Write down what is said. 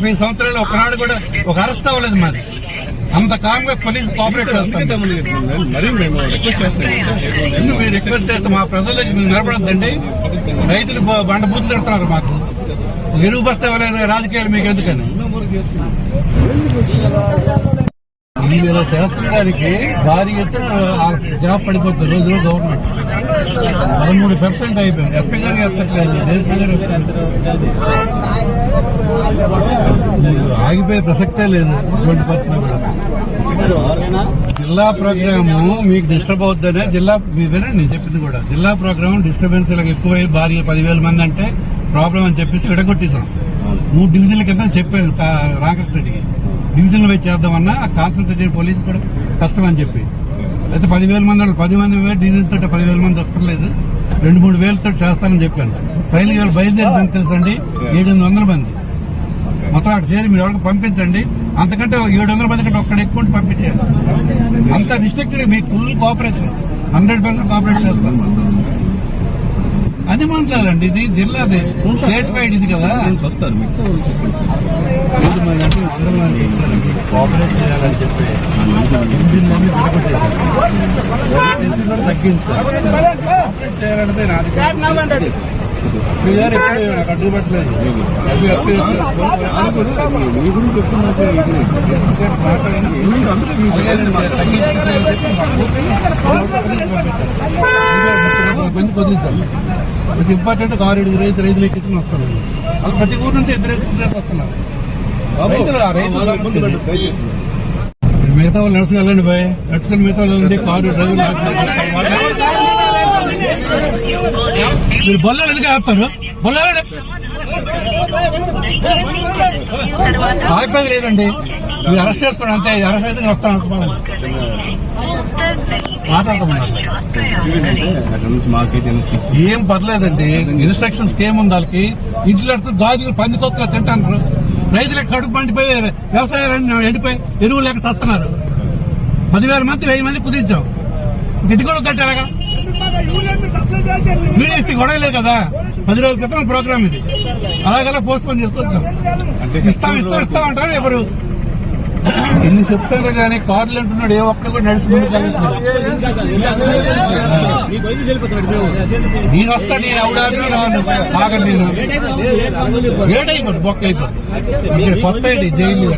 నలభై సంవత్సరాలు ఒకనాడు కూడా ఒక అరెస్ట్ అవ్వలేదు మాది. అంత కామ్గా పోలీస్ కోఆపరేట్ చేస్తాం. ఎందుకు మీరు రిక్వెస్ట్ చేస్తే మా ప్రజలకు మీరు నిలబడద్దండి? రైతులు బండ బూతులు పెడుతున్నారు మాకు. ఎరువు బస్తా ఇవ్వలేని రాజకీయాలు మీకు ఎందుకని? మీరు ఇలా చేస్తున్నదానికి భారీ ఎత్తున జాబ్ పడిపోతుంది రోజు రోజు గవర్నమెంట్ పదమూడు పర్సెంట్ అయిపోయింది. ఎస్పీ గారు ఎత్తట్లేదు జేసీ గారు ఆగిపోయే ప్రసక్తే లేదు ఇటువంటి పరిస్థితులు కూడా. జిల్లా ప్రోగ్రాము మీకు డిస్టర్బ్ అవుద్దనే జిల్లా మీరు వినండి నేను చెప్పింది కూడా. జిల్లా ప్రోగ్రామ్ డిస్టర్బెన్స్ ఇలా ఎక్కువై భారీ పదివేల మంది అంటే ప్రాబ్లం అని చెప్పేసి విడగొట్టేసాం మూడు డివిజన్ల కింద చెప్పాను కా- రామకృష్ణ రెడ్డికి. డివిజన్లు పోయి చేద్దామన్నా కాన్సన్ట్రేషన్ పోలీసు కూడా కష్టం అని చెప్పి. అయితే పదివేల మంది వాళ్ళు పది మంది డివిజన్ తోటి పదివేల మంది వస్తలేదు. రెండు మూడు వేలతో చేస్తానని చెప్పాను. ట్రైన్ ఇవాళ బయలుదేరిందని తెలుసండి? ఏడు వందల మంది. మొత్తం అక్కడ చేరి మీరు ఎవరికి పంపించండి. అంతకంటే ఒక ఏడు వందల మంది కంటే ఒక్కడ ఎక్కువ పంపించారు అంత రిస్ట్రిక్టెడ్ మీకు full cooperation hundred percent cooperate చేస్తాం. అని మాట్లాడాలండి ఇది జిల్లాది. స్టేట్ వైడ్ ఇది కదా. వస్తారు కోఆపరేట్ చేయాలని చెప్పి చేయాలంటే ఇది ఇంపార్టెంట్ కారు ఇడికి రైతు రైతులు ఎక్కించుకుని వస్తారు వాళ్ళు ప్రతి ఊరు నుంచి ఇద్దరు వేసుకుంటారు వస్తున్నారు. మిగతా వాళ్ళు నడుచుకు వెళ్ళండి బాయ్ నడుచుకుని మిగతా వాళ్ళు ఉంది కారు డ్రైవర్ మీరు బొల్లలు ఎందుకు ఆపుతారు? బొల్లలు ఆగిపోయింది లేదండి. మీరు అరెస్ట్ చేసుకోండి అంతే. అరెస్ట్ అయితే నేను వస్తాను. అనుకున్నాను మాట్లాడుతున్నారు ఏం పర్లేదండి. ఇన్స్ట్రక్షన్స్ ఏముంది వాళ్ళకి? ఇంట్లో గాజులు పందికొక్కలు తింటారు రైతులకు కడుపు పండిపోయి వ్యవసాయాలు ఎండిపోయి ఎరువులు లేక చస్తున్నారు. పదివేల మంది వెయ్యి మంది కుదించాం ఇది కూడా కట్టారగా మీడియా గొడవ లేదు కదా? పది రోజుల క్రితం ప్రోగ్రామ్ ఇది. అలాగలా పోస్ట్ పోన్ చేసుకొచ్చాం ఇస్తాం ఇస్తాం ఇస్తాం అంటారు ఎవరు? ఎన్ని చెప్తారు కానీ కార్లు అంటున్నాడు ఏ ఒక్కడు కూడా నడుచుకుంటూ. నేను వస్తా నేను అవడానికి రాను ఆగను నేను. ఏడైపోతుంది బొక్క అయిపోతుంది ఇక్కడ కొత్త జైలు